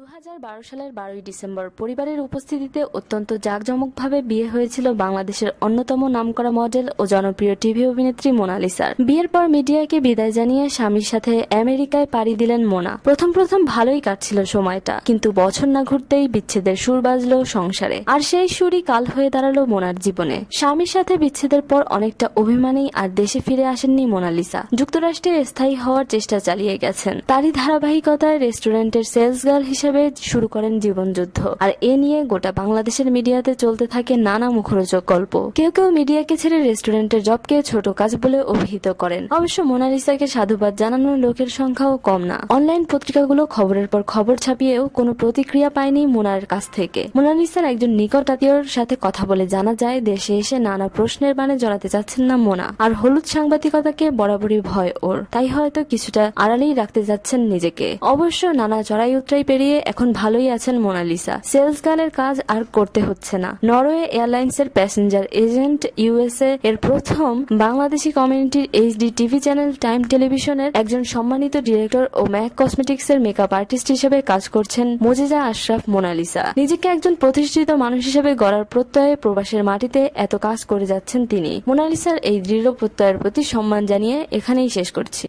দু হাজার বারো সালের বারোই ডিসেম্বর পরিবারের উপস্থিতিতে অত্যন্ত জাঁকজমকভাবে বিয়ে হয়েছিল বাংলাদেশের অন্যতম নামকরা মডেল ও জনপ্রিয় টিভি অভিনেত্রী মোনালিসার। বিয়ের পর মিডিয়াকে বিদায় জানিয়ে স্বামীর সাথে আমেরিকায় পাড়ি দিলেন মোনা। প্রথম প্রথম ভালোই কাটছিল সময়টা, কিন্তু বছর না ঘুরতেই বিচ্ছেদের সুর বাজলো সংসারে। আর সেই সুরই কাল হয়ে দাঁড়াল মোনার জীবনে। স্বামীর সাথে বিচ্ছেদের পর অনেকটা অভিমানেই আর দেশে ফিরে আসেননি মোনালিসা। যুক্তরাষ্ট্রে স্থায়ী হওয়ার চেষ্টা চালিয়ে গেছেন। তারই ধারাবাহিকতায় রেস্টুরেন্টের সেলস গার্ল হিসেবে শুরু করেন জীবনযুদ্ধ। আর এ নিয়ে গোটা বাংলাদেশের মিডিয়াতে চলতে থাকে নানা মুখরোচক গল্প। কেউ কেউ মিডিয়াকে ছেড়ে রেস্টুরেন্টের জবকে ছোট কাজ বলে অভিহিত করেন। অবশ্য মোনালিসাকে সাধুবাদ জানানোর লোকের সংখ্যাও কম না। অনলাইন পত্রিকাগুলো খবরের পর খবর ছাপিয়েও কোনো প্রতিক্রিয়া পায়নি মোনার কাছ থেকে। মোনালিসার একজন নিকট আত্মীয়র সাথে কথা বলে জানা যায়, দেশে এসে নানা প্রশ্নের বানে জড়াতে চাচ্ছেন না মোনা। আর হলুদ সাংবাদিকতাকে বরাবরই ভয় ওর। তাই হয়তো কিছুটা আড়ালেই রাখতে যাচ্ছেন নিজেকে। অবশ্য নানা চড়াই উতরাই পেরিয়ে এখন ভালোই আছেন মোনালিসা। সেলস গার্লের কাজ আর করতে হচ্ছে না। নরওয়ে এয়ারলাইন্সের প্যাসেঞ্জার এজেন্ট ইউএসএ এর প্রথম বাংলাদেশি কমিউনিটির এইচডি টিভি চ্যানেল টাইম টেলিভিশনের একজন সম্মানিত ডিরেক্টর ও ম্যাক কসমেটিক্স এর মেকআপ আর্টিস্ট হিসেবে কাজ করছেন মোজেজা আশরাফ মোনালিসা। নিজেকে একজন প্রতিষ্ঠিত মানুষ হিসেবে গড়ার প্রত্যয়ে প্রবাসের মাটিতে এত কাজ করে যাচ্ছেন তিনি। মোনালিসার এই দৃঢ় প্রত্যয়ের প্রতি সম্মান জানিয়ে এখানেই শেষ করছি।